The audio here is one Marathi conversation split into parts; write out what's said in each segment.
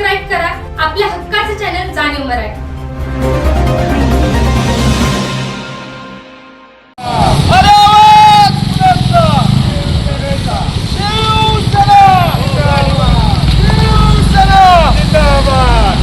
सबस्क्राईब करा आपल्या हक्काचे चॅनल जाणीव मराठी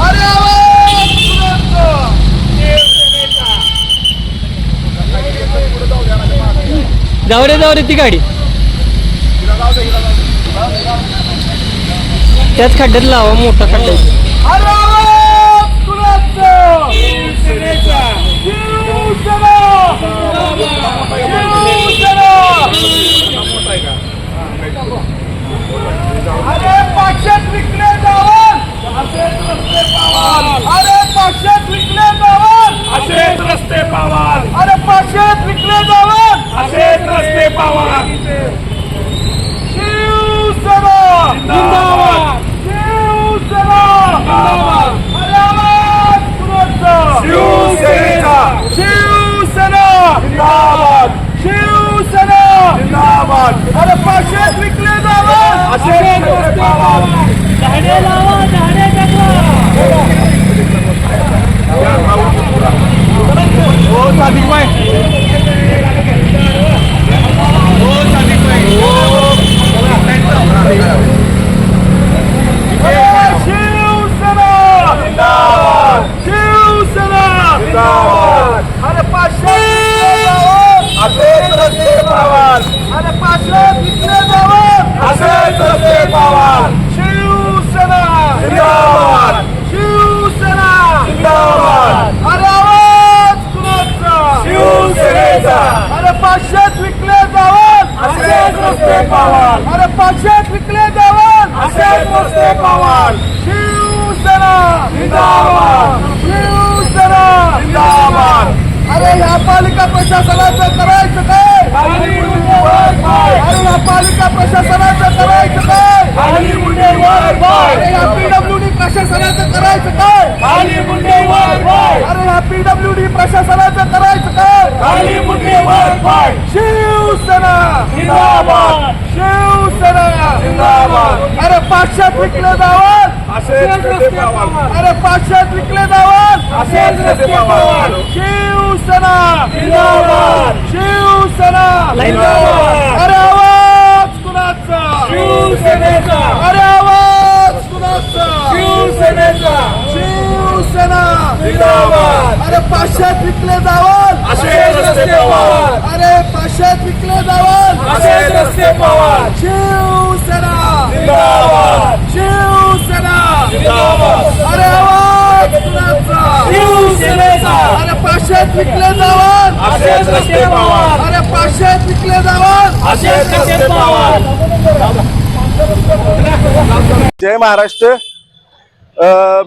अरे आवाज कुणाचा? जाऊ रे जाऊ रे ती गाडी त्याच खड्ड्यात लावा मोठा खड्डा. अरे पक्षात विकले जावं अरे पक्षात विकले जावं असेच रस्ते पावाल अरे पक्षात विकले जावं असेच रस्ते पावाल. शिवसेना अरे आवाज कुणाचा? शिवसेनेचा शिवसेना! जिंदाबाद! शिवसेना! जिंदाबाद! अरे पक्षात विकले जावं! पावाल हो सादिक भाई हो सादिक भाई हो शिवसेना जिंदाबाद शिवसेना जिंदाबाद अरे पाचशे विकले जावं असेच रस्ते पावाल अरे पाचशे विकले जावं असेच रस्ते पावाल शिवसेना जिंदाबाद शिवसेना जिंदाबाद अरे आवाज कुणाचा शिवसेनेचा अरे पाचशेत विकले जावं असेच रस्ते पावाल अरे पाचशेत विकले जावं असेच रस्ते पावाल शिवसेना जिंदाबाद शिवसेना जिंदाबाद अरे या पालिका प्रशासनाचं करायचं काय? पालिका प्रशासनाचं करायचं काय? या पीडब्ल्यूडी प्रशासनाचं करायचं काय? अरे या पीडब्ल्यूडी प्रशासनाचं करायचं काय? शिवसेना. शिवसेना. अरे पाचशेत विकले जावं. अरे पाचशेत विकले जावं. असेच रस्ते पावाल. शिवसेना. शिवसेना. अरे आवाज कुणाचा? शिवसेनेचा. अरे आवाज कुणाचा? शिवसेनेचा. शिवसेना. अरे पाचशेत विकले जावं. असेच रस्ते पावाल. अरे पाचशेत विकले जावं. असेच रस्ते पावाल. शिवसेना. जिंदाबाद. अरे आवाज! शिवसेनेचा अरे पाचशेत विकले जावं! असेच रस्ते पावाल अरे पाचशेत विकले जावं! असेच रस्ते पावाल जय महाराष्ट्र.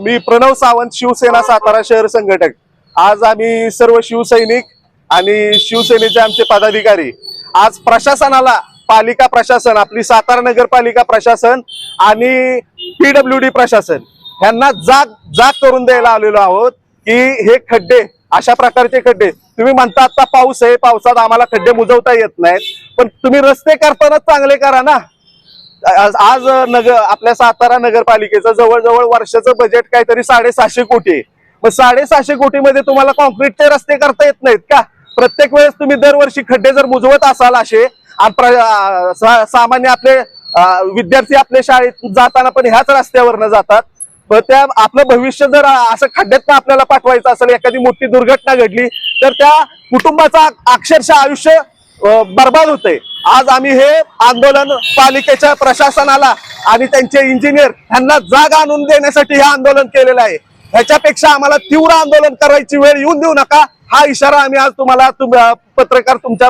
मी प्रणव सावंत शिवसेना सातारा शहर संघटक. आज आम्ही सर्व शिवसैनिक आणि शिवसेनेचे आमचे पदाधिकारी. आज प्रशासनाला पालिका प्रशासन आपली सातारा नगरपालिका प्रशासन आणि पीडब्ल्यू डी प्रशासन ह्यांना जाग जाग करून द्यायला आलेलो आहोत की हे खड्डे अशा प्रकारचे खड्डे. तुम्ही म्हणता आता पाऊस आहे पावसात आम्हाला खड्डे मुजवता येत नाहीत. पण तुम्ही रस्ते करताना चांगले करा ना. आज नगर आपल्या सातारा नगरपालिकेचं जवळजवळ वर्षाचं बजेट काहीतरी साडेसहाशे कोटी आहे. मग साडेसहाशे कोटीमध्ये तुम्हाला कॉन्क्रीटचे रस्ते करता येत नाहीत का? प्रत्येक वेळेस तुम्ही दरवर्षी खड्डे जर मुजवत असाल असे सामान्य आपले विद्यार्थी आपल्या शाळेत जाताना पण ह्याच रस्त्यावरनं जातात. त्या आपलं भविष्य जर असं खड्ड्यात आपल्याला पाठवायचं असेल एखादी मोठी दुर्घटना घडली तर त्या कुटुंबाचा अक्षरशः आयुष्य बर्बाद होते आज आम्ही हे आंदोलन पालिकेच्या प्रशासनाला आणि त्यांचे इंजिनियर यांना जाग आणून देण्यासाठी हे आंदोलन केलेलं आहे. ह्याच्यापेक्षा आम्हाला तीव्र आंदोलन करायची वेळ येऊन देऊ नका. हा इशारा आम्ही आज तुम्हाला तुम- पत्रकार तुमच्या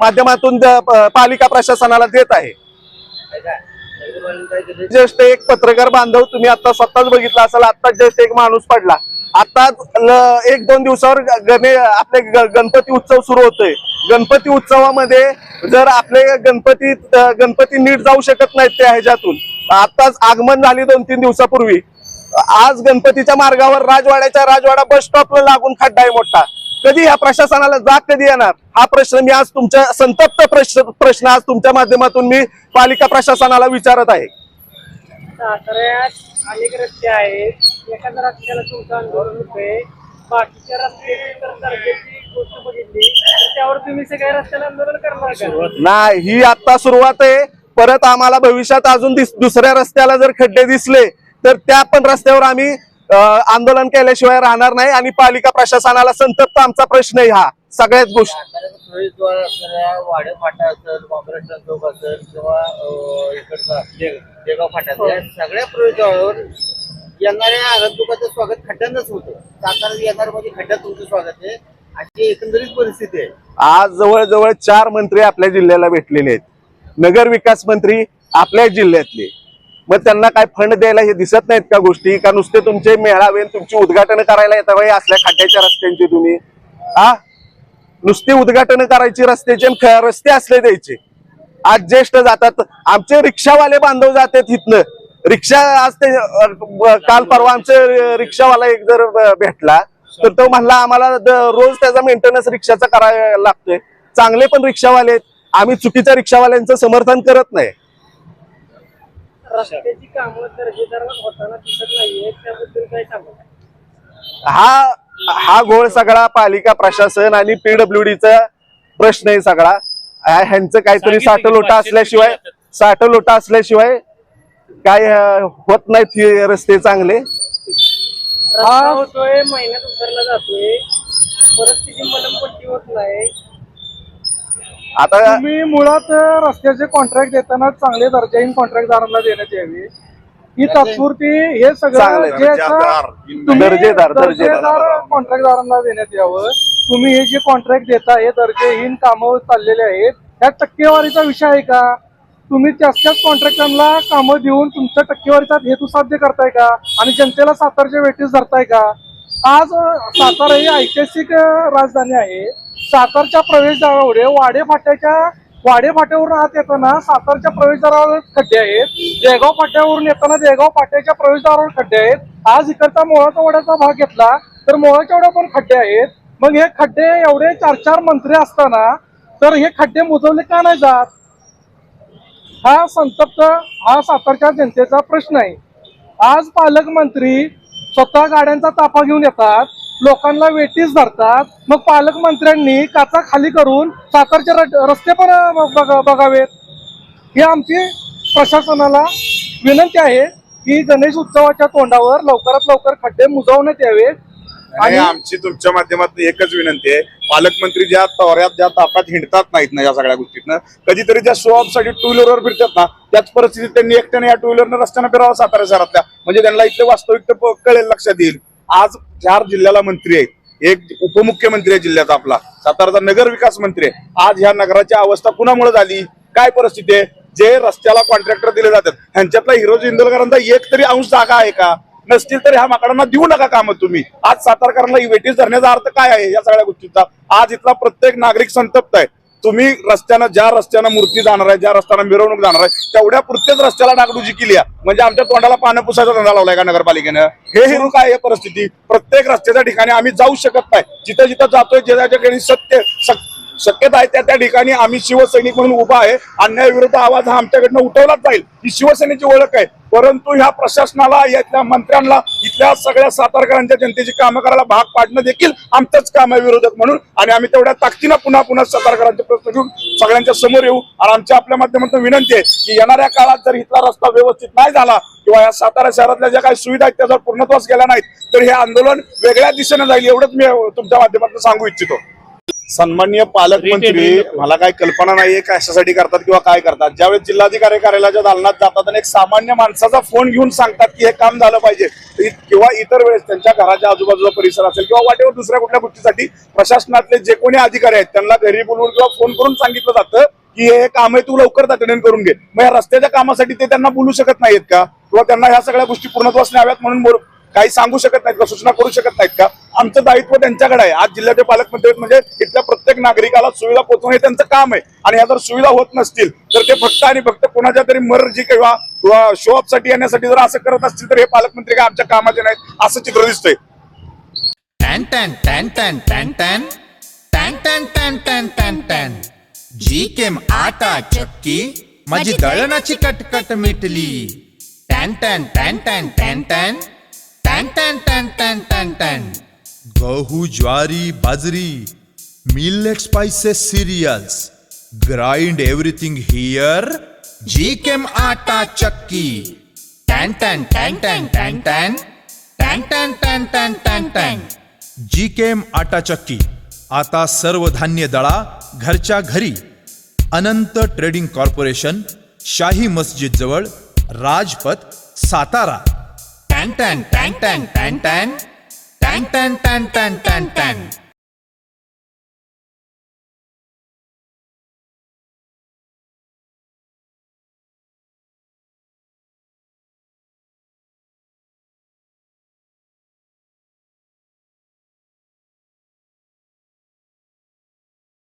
माध्यमातून पालिका प्रशासनाला देत आहे. ज्येष्ठ एक पत्रकार बांधव तुम्ही आता स्वतःच बघितला असाल आता ज्येष्ठ एक माणूस पडला. आता एक दोन दिवसावर गणे आपले गणपती उत्सव सुरू होतोय. गणपती उत्सवामध्ये जर आपले गणपती गणपती नीट जाऊ शकत नाहीत त्या ह्याच्यातून आताच आगमन झाली दोन तीन दिवसापूर्वी. आज गणपतीच्या मार्गावर राजवाड्याच्या राजवाडा बस स्टॉपला लागून खड्डा आहे मोठा. कधी या प्रशासनाला जाग कधी येणार? हा प्रश्न मी आज तुमच्या संतप्त प्रश्न प्रश्न आज तुमच्या माध्यमातून मी पालिका प्रशासनाला विचारत आहे. साताऱ्यात अनेक रस्ते आहेत. एखाद्या रस्त्याला तुमचं आंदोलन होतंय. बाकीच्या रस्त्याची तर दर्जाची गोष्ट बघितली तर त्यावर तुम्ही सगळ्या रस्त्याला आंदोलन करणार का? नाही ही आता सुरुवात आहे. परत आम्हाला भविष्यात अजून दिस- दुसऱ्या रस्त्याला जर खड्डे दिसले तर त्या पण रस्त्यावर आम्ही आंदोलन केल्याशिवाय राहणार नाही आणि पालिका प्रशासनाला संतप्त आमचा प्रश्न आहे हा. सगळ्याच गोष्टी. साताऱ्याचा प्रवेशद्वार असलेल्या वाडे फाटा असेल कॉम्प्रेशन चौक असेल किंवा अं, इकडचा दे- देगाव फाटा असेल, या सगळ्या प्रवेशद्वारावर येणाऱ्या आगंतुकाचं स्वागत खड्ड्यानंच होतं. सातारा येणार खड्ड्यात तुमचं स्वागत आहे. एकंदरीत परिस्थिती आहे. आज जवळजवळ चार मंत्री आपल्या जिल्ह्याला भेटलेले आहेत. नगर विकास मंत्री आपल्याच जिल्ह्यातले. मग त्यांना काय फंड द्यायला हे दिसत नाहीत का गोष्टी? का नुसते तुमचे मेळावे तुमची उद्घाटन करायला येतात? बाई असल्या खड्ड्याच्या रस्त्यांची तुम्ही. हा नुसती उद्घाटन करायची रस्त्याचे रस्ते असले द्यायचे. आज ज्येष्ठ जातात. आमचे रिक्षावाले बांधव जातात इथनं. रिक्षा आज ते काल परवा आमचे रिक्षावाला एक जर भेटला तर तो म्हणला आम्हाला रोज त्याचा मेंटेनन्स रिक्षाचा करायला लागतोय. चांगले पण रिक्षावाले आहेत. आम्ही चुकीच्या रिक्षावाल्यांचं समर्थन करत नाही. रस्त्याची कामं दर्जेदार होताना दिसत नाहीये त्याबद्दल काय सांगू हा हा घोळ सगळा पालिका प्रशासन आणि पीडब्ल्यूडीचा प्रश्न आहे सगळा. ह्यांचं काहीतरी साठलोटा असल्याशिवाय साठलोटा असल्याशिवाय काय होत नाहीत हे रस्ते चांगले. होतोय महिन्यात उतरला जातोय. परिस्थिती मलमपट्टी होत नाही. आता तुम्ही मुळात रस्त्याचे कॉन्ट्रॅक्ट देताना चांगले दर्जाहीन कॉन्ट्रॅक्टदारांना देण्यात यावी. ही तात्पुरती हे सगळं चांगले, जे दर्जेदार, तुम्ही दर्जेदार, दर्जेदार. दर्जेदार कॉन्ट्रॅक्टदारांना देण्यात यावं. तुम्ही हे जे कॉन्ट्रॅक्ट देता हे दर्जेहीन कामं चाललेले आहेत ह्या टक्केवारीचा विषय आहे का? तुम्ही त्याच त्याच कॉन्ट्रॅक्टरला कामं देऊन तुमच्या टक्केवारीचा हेतू साध्य करताय का? आणि जनतेला सातारच्या वेटीस धरताय का? आज अं, सातारा ही ऐतिहासिक अं, राजधानी आहे. सातारच्या प्रवेशद्वारावर वाडे फाट्याच्या वाडे फाट्यावरून आत येताना सातारच्या प्रवेशद्वारावर खड्डे आहेत. देगाव फाट्यावरून येताना देगाव फाट्याच्या प्रवेशद्वारावर खड्डे आहेत. आज इकडचा मोळाचा वड्याचा भाग घेतला तर मोळाच्या वड्या पण खड्डे आहेत. मग हे खड्डे एवढे चार चार मंत्री असताना तर हे खड्डे मुजवले का नाही जात? हा संतप्त हा सातारच्या जनतेचा प्रश्न आहे. आज पालकमंत्री स्वतः गाड्यांचा ताफा घेऊन येतात. लोकांना वेटीस धरतात. मग पालकमंत्र्यांनी काचा खाली करून सातारचे रस्ते पण बघावेत. ही आमची प्रशासनाला विनंती आहे की गणेश उत्सवाच्या तोंडावर लवकरात लवकर खड्डे मुजवण्यात यावेत. आणि आमची तुमच्या माध्यमातून एकच विनंती आहे. पालकमंत्री ज्या तोऱ्यात ज्या तापात हिंडतात नाहीत ना या सगळ्या गोष्टीतनं कधीतरी ज्या शो साठी टू व्हीलरवर फिरतात ना त्याच परिस्थितीत त्यांनी एकट्याने या टू व्हीलरनं रस्त्यानं फिरावं सातारा शहरातल्या. म्हणजे त्यांना इथले वास्तविक कळेल लक्षात येईल. आज चार जिल्ह्याला मंत्री आहेत. एक उपमुख्यमंत्री आहे जिल्ह्याचा आपला. साताराचा नगर विकास मंत्री आहे. आज ह्या नगराची अवस्था कुणामुळे झाली? काय परिस्थिती आहे? जे रस्त्याला कॉन्ट्रॅक्टर दिले जातात ह्यांच्यातला हिरोज इंदलकरांचा एक तरी अंश जागा आहे का? नसतील तर ह्या माकडांना देऊ नका काम तुम्ही. आज सातारकरांना वेटीस धरण्याचा अर्थ काय आहे या सगळ्या गोष्टीचा? आज इथला प्रत्येक नागरिक संतप्त आहे. तुम्ही रस्त्यानं ज्या रस्त्यानं मूर्ती जाणार आहे ज्या रस्त्यानं मिरवणूक जाणार आहे तेवढ्या पुरतेच रस्त्याला डागडुजी केली आहे. म्हणजे आमच्या तोंडाला पानं पुसायचा धंदा लावलाय का नगरपालिकेनं? हे हिरू काय आहे परिस्थिती? प्रत्येक रस्त्याच्या ठिकाणी आम्ही जाऊ शकत नाही. जिथं जिथं जातोय ज्या ठिकाणी सत्य शक्यता आहे त्या त्या ठिकाणी आम्ही शिवसैनिक म्हणून उभा आहे. अन्यायविरुद्ध आवाज हा आमच्याकडनं उठवलाच जाईल. ही शिवसेनेची ओळख आहे. परंतु ह्या प्रशासनाला यातल्या मंत्र्यांना इथल्या सगळ्या सातारकरांच्या जनतेची कामं करायला भाग पाडणं देखील आमचंच काम आहे विरोधक म्हणून. आणि आम्ही तेवढ्या ताकदीनं पुन्हा पुन्हा सातारकरांचे प्रश्न घेऊन सगळ्यांच्या समोर येऊ. आणि आमच्या आपल्या माध्यमातून विनंती आहे की येणाऱ्या काळात जर इथला रस्ता व्यवस्थित नाही झाला किंवा या सातारा शहरातल्या ज्या काही सुविधा आहेत त्या जर पूर्णत्वास गेल्या नाहीत तर हे आंदोलन वेगळ्या दिशेने जाईल एवढंच मी तुमच्या माध्यमातून सांगू इच्छितो. सन्माननीय पालकमंत्री मला काही कल्पना नाहीये कशासाठी करतात किंवा काय करतात. ज्यावेळेस जिल्हाधिकारी कार्यालयाच्या दालनात जातात आणि एक सामान्य माणसाचा फोन घेऊन सांगतात की हे काम झालं पाहिजे किंवा इतर वेळेस त्यांच्या घराच्या आजूबाजूचा परिसर असेल किंवा वाटेवर दुसऱ्या कुठल्या गोष्टीसाठी प्रशासनातले जे कोणी अधिकारी आहेत त्यांना घरी बोलवून किंवा फोन करून सांगितलं जातं की हे काम आहे तू लवकर तातडीने करून घे. मग या रस्त्याच्या कामासाठी ते त्यांना बोलू शकत नाहीत का? किंवा त्यांना ह्या सगळ्या गोष्टी पूर्णत्वास न्याव्यात म्हणून बोल- काही सांगू शकत नाहीत का सूचना करू शकत नाहीत का आमचं दायित्व त्यांच्याकडे आहे आज जिल्ह्याचे पालकमंत्री आहेत म्हणजे इथल्या प्रत्येक नागरिकाला सुविधा पोहोचवणे हे त्यांचं काम आहे आणि ह्या जर सुविधा होत नसतील तर ते फक्त आणि फक्त कोणाच्या तरी मर्जी किंवा किंवा शो साठी येण्यासाठी जर असं करत असतील तर हे पालकमंत्री काय आमच्या कामाचे नाहीत असं चित्र दिसतंय टॅन टॅन टॅन टॅन टॅन टॅन टॅन टॅन टॅन टॅन टॅन टॅन जी केम आटा चक्की माझी दळणाची कटकट मिटली टॅन टॅन टॅन टॅन टॅन टॅन टॅन टॅन टॅन टॅन टॅन टॅन गहू ज्वारी बाजरी millet spices cereals grind everything here जी केम आटा चक्की टॅन टॅन टॅन टॅन टॅन टॅन टॅन टॅन टॅन टॅन टॅन टॅन जी केम आटा चक्की आता सर्व धान्य दळा घरच्या घरी अनंत ट्रेडिंग कॉर्पोरेशन शाही मस्जिद जवळ राजपथ सातारा टॅन टॅन टॅन टॅन टॅन टॅन टॅन टॅन टॅन टॅन टॅन टॅन